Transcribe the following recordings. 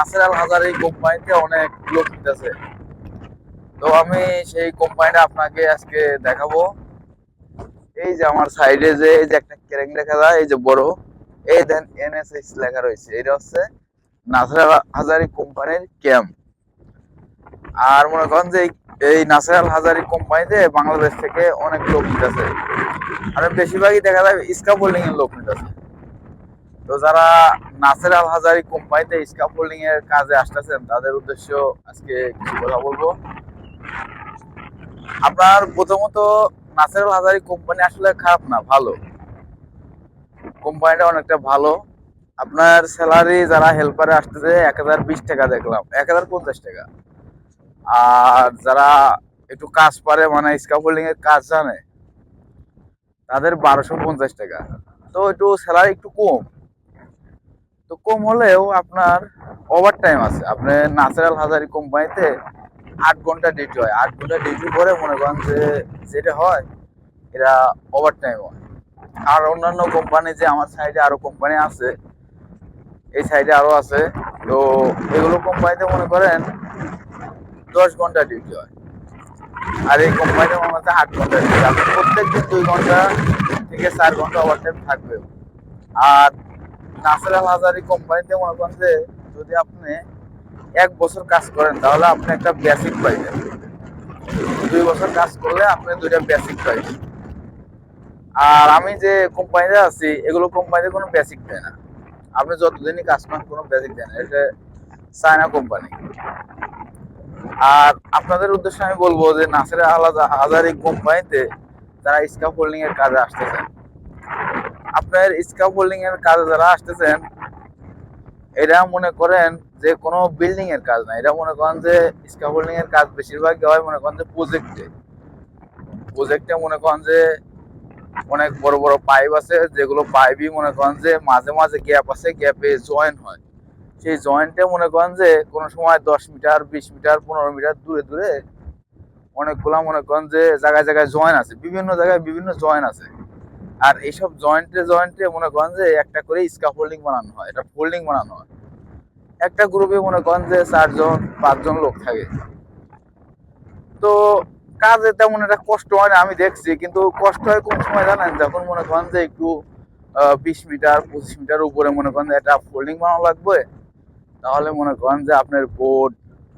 নাসের আল হাজার এই কোম্পানিতে অনেক লোক নিতেছে তো আমি সেই কোম্পানিটা আপনাকে আজকে দেখাবো। এই যে আমার সাইডে যে, এই যে একটা ক্যারেং লেখা যায়, এই যে বড়, এই দেন এনএসএস লেখা রয়েছে। এটা হচ্ছে নাসের আল হাজারি কোম্পানির ক্যাম্প আর মনে করেন যে এই নাসের আল হাজারি কোম্পানিতে বাংলাদেশ থেকে অনেক লোক নিতেছে আর বেশিরভাগই দেখা যায় স্কাফোল্ডিং এর লোক নিতেছে। তো যারা নাসের আল হাজারি কোম্পানিতে স্কাফোল্ডিং এর কাজে আসতেছেন, তাদের উদ্দেশ্য আজকে কিছু কথা বলব। আপনার প্রথমত, নাসের আল হাজারি কোম্পানি আসলে খারাপ না, ভালো। কোম্পানিটা অনেকটা ভালো। আপনার স্যালারি যারা হেল্পারে আসতেছে, এক হাজার বিশ টাকা দেখলাম। এক হাজার পঞ্চাশ টাকা। আর যারা একটু কাজ পারে মানে স্কাফোল্ডিং এর কাজ জানে, তাদের বারোশো পঞ্চাশ টাকা। তো একটু স্যালারি একটু কম। তো কম হলেও আপনার ওভার টাইম আছে। আপনি ন্যাচারাল হাজারি কোম্পানিতে আট ঘণ্টা ডিউটি হয়। আট ঘণ্টা ডিউটি করে মনে করেন যে যেটা হয়, এরা ওভার টাইম হয়। আর অন্যান্য কোম্পানি যে আমার সাইডে আরও কোম্পানি আছে, এই সাইডে আরও আছে। তো এগুলো কোম্পানিতে মনে করেন দশ ঘণ্টা ডিউটি হয়। আর এই কোম্পানিতে মনে হচ্ছে আট ঘণ্টা ডিউটি আপনি প্রত্যেকদিন দুই ঘণ্টা থেকে চার ঘণ্টা ওভার টাইম থাকবে আর নাসের আল হাজারি কোম্পানিতে মনে করেন যে যদি আপনি এক বছর কাজ করেন, তাহলে আপনি একটা বেসিক পাইবেন। দুই বছর কাজ করলে আপনি দুইটা বেসিক পাইবেন। আর আমি যে কোম্পানিতে আছি, এগুলো কোম্পানিতে কোনো বেসিক দেয় না। আপনি যতদিনই কাজ করেন, কোনো বেসিক দেয় না। এটা চায়না কোম্পানি। আর আপনাদের উদ্দেশ্যে আমি বলব যে নাসের আলাদা হাজারি কোম্পানিতে যারা স্কাফ হোল্ডিং এর কাজে আসতেছেন আপনার স্কাফ হোল্ডিং এর কাজে যারা আসতেছেন এটা মনে করেন যে কোনো বিল্ডিং এর কাজ না। এটা মনে করেন যে স্কাফ হোল্ডিং এর কাজ বেশিরভাগ হয় মনে করেন যে প্রজেক্টে প্রজেক্টে মনে করেন যে অনেক বড় বড় পাইপ আছে, যেগুলো পাইপই মনে করেন যে মাঝে মাঝে গ্যাপ আছে গ্যাপে জয়েন হয়। সেই জয়েন্টে মনে করেন যে কোনো সময় দশ মিটার, বিশ মিটার, পনেরো মিটার দূরে দূরে অনেকগুলা মনে করেন যে জায়গায় জায়গায় জয়েন আছে। বিভিন্ন জায়গায় বিভিন্ন জয়েন আছে। আর এইসব জয়েন্টে জয়েন্টে মনে করেন যে একটা করে স্কাফোল্ডিং বানানো হয় এটা ফোল্ডিং বানানো হয়। একটা গ্রুপে মনে করেন যে চারজন, পাঁচজন লোক থাকে। তো কাজে তেমন একটা কষ্ট হয় না, আমি দেখছি, কিন্তু কষ্ট হয় কোন সময় জানেন? যখন মনে করেন যে একটু বিশ মিটার, পঁচিশ মিটার উপরে মনে করেন যে একটা ফোল্ডিং বানানো লাগবে, তাহলে মনে করেন যে আপনার বোর্ড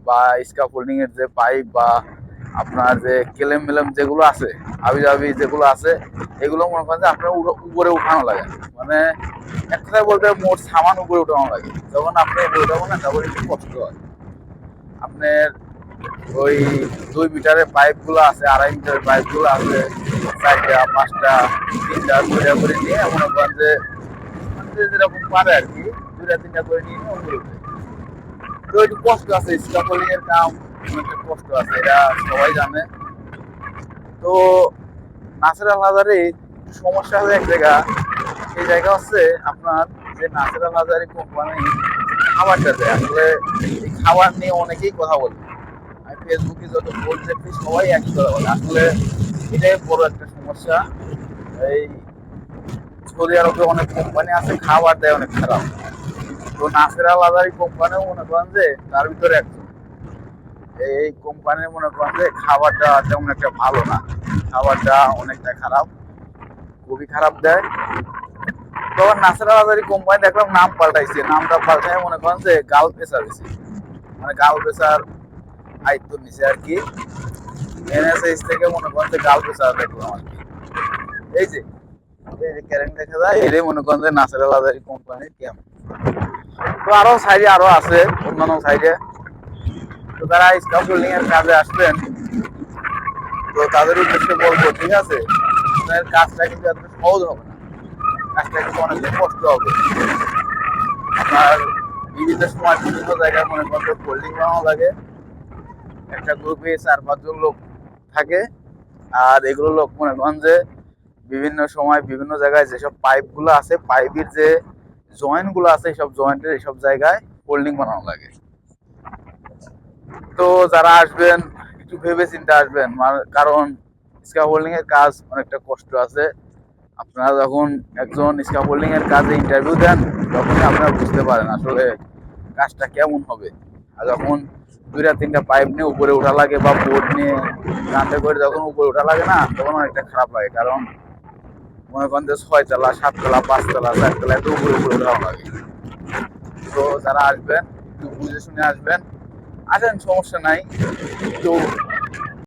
বা স্কাফোল্ডিং এর যে পাইপ বা আপনার যে কেলেম মেলেম যেগুলো আছে আবি জাবি যেগুলো আছে, এগুলো মনে করেন যে আপনার উপরে উঠানো লাগে। মানে এক কথায় বলতে মোট সামান উপরে উঠানো লাগে। যখন আপনি উপরে উঠাবো না, তখন একটু কষ্ট হয়। আপনার ওই দুই মিটারের পাইপগুলো আছে, আড়াই মিটারের পাইপগুলো আছে, চারটা, পাঁচটা, তিনটা, দুইটা করে নিয়ে মনে করেন যে যে যেরকম পারে আর কি, দুইটা, তিনটা করে নিয়ে উপরে উঠে। তো একটু কষ্ট আছে স্কাফোল্ডিং এর কাম অনেকটা কষ্ট আছে এটা সবাই জানে। তো আল সমস্যা এক জায়গা জায়গা হচ্ছে আপনার যে আল হাজারি কোম্পানি খাবারটা দেয়। আসলে এই খাবার নিয়ে অনেকেই কথা বলে। আমি ফেসবুকে যত সবাই একই কথা বলে। আসলে এটাই বড় একটা সমস্যা। এই সৌদি আরবে অনেক কোম্পানি আছে, খাবার দেয় অনেক খারাপ। তো নাসের আল হাজারি কোম্পানিও মনে করেন যে তার ভিতরে একজন। এই কোম্পানির মনে করেন যে খাবারটা তেমন একটা ভালো না। খাবারটা অনেকটা খারাপ, খুবই খারাপ দেয়। তখন নাসের হাজারি কোম্পানি দেখলাম নাম পাল্টাইছে। নামটা পাল্টাই মনে করেন যে গাল প্রেসার হয়েছে মানে গাল প্রেসার আয়ত্ত নিচে আর কি। এনএসএস থেকে মনে করেন যে গাল প্রেসার দেখলাম আর কি। এই যে ক্যারেন্ট দেখা যায় এটাই মনে করেন যে নাসের হাজারি কোম্পানির ক্যাম্প তো আরও সাইডে আরও আছে, অন্যান্য সাইডে তো তারা স্কাফোল্ডিং এর কাজে আসবেন, তো তাদের উদ্দেশ্যে বলব, ঠিক আছে? আপনার কাজটা কিন্তু এত সহজ হবে না। কাজটা কিন্তু অনেক কষ্ট হবে। আপনার বিভিন্ন সময় বিভিন্ন জায়গায় মনে করেন ফোল্ডিং বানানো লাগে। একটা গ্রুপে চার পাঁচজন লোক থাকে। আর এগুলো লোক মনে করেন যে বিভিন্ন সময় বিভিন্ন জায়গায় যেসব পাইপগুলো আছে পাইপের যে জয়েন্টগুলো আছে এইসব জয়েন্টের এইসব জায়গায় ফোল্ডিং বানানো লাগে। তো যারা আসবেন, একটু ভেবে চিন্তে আসবেন। মানে- কারণ স্কাফোল্ডিং এর কাজ অনেকটা কষ্ট আছে। আপনারা যখন একজন স্কাফোল্ডিং এর কাজে ইন্টারভিউ দেন তখন আপনারা বুঝতে পারেন আসলে কাজটা কেমন হবে। আর যখন দুইটা, তিনটা পাইপ নিয়ে উপরে ওঠা লাগে বা বোর্ড নিয়ে কাঁধে করে যখন উপরে ওঠা লাগে না, তখন অনেকটা খারাপ লাগে। কারণ মনে করেন যে ছয় তলা সাত তলা পাঁচ তলা চার তলা একটু উপরে উপরে ওঠাও লাগে। তো যারা আসবেন, একটু বুঝে শুনে আসবেন। আসেন সমস্যা নাই। একটু